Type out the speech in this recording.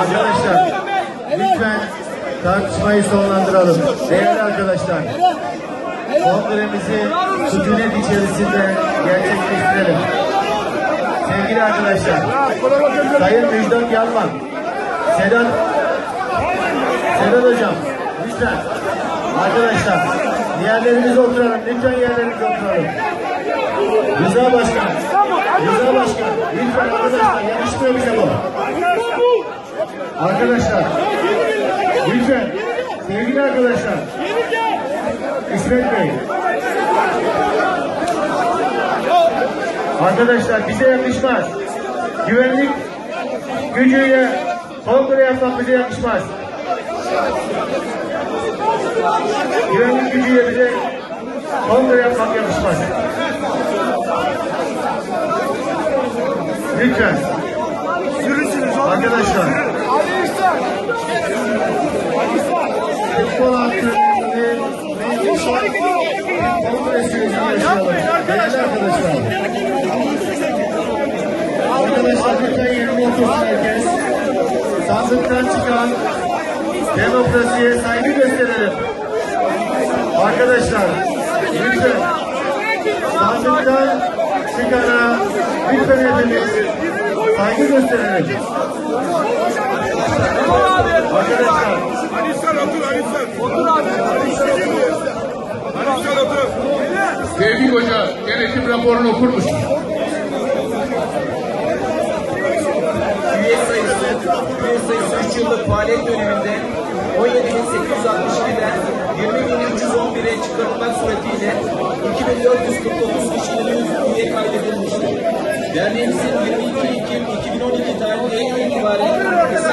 Arkadaşlar lütfen tartışmayı sonlandıralım. Değerli arkadaşlar. Kongremizi sükunet içerisinde gerçekleştirelim. Sevgili arkadaşlar, Sayın Müjdat Yalman, Sedat, Sedat Hocam, lütfen. Arkadaşlar, yerlerimize oturalım, lütfen yerlerimize oturalım. Rıza Başkan, Rıza Başkan, lütfen bize bu. Arkadaşlar, lütfen, sevgili arkadaşlar, İsmet Bey, Arkadaşlar bize yakışmaz. Güvenlik gücüyle kongre yapmak bize yakışmaz. Güvenlik gücüyle bize kongre yapmak yakışmaz. Lütfen. Kongre sürecini yaşayalım. Değerli arkadaşlar. Arkadaşlar lütfen yerine otursun herkes. Sandıktan çıkan demokrasiye saygı gösterelim. Arkadaşlar lütfen sandıktan çıkana lütfen hepimiz saygı gösterelim. Arkadaşlar Ali sen otur Ali sen. Otur abi. Ali sen otur. Ali sen otur. Tevfik Hoca denetim raporunu okur musun? Üye sayısı, üye sayısı 3 yıllık faaliyet döneminde 17.862'den 20.311'e çıkarılmak suretiyle 2.449 kişinin üye kaydedilmiştir. Derneğimizin 22 Ekim 2012 tarihli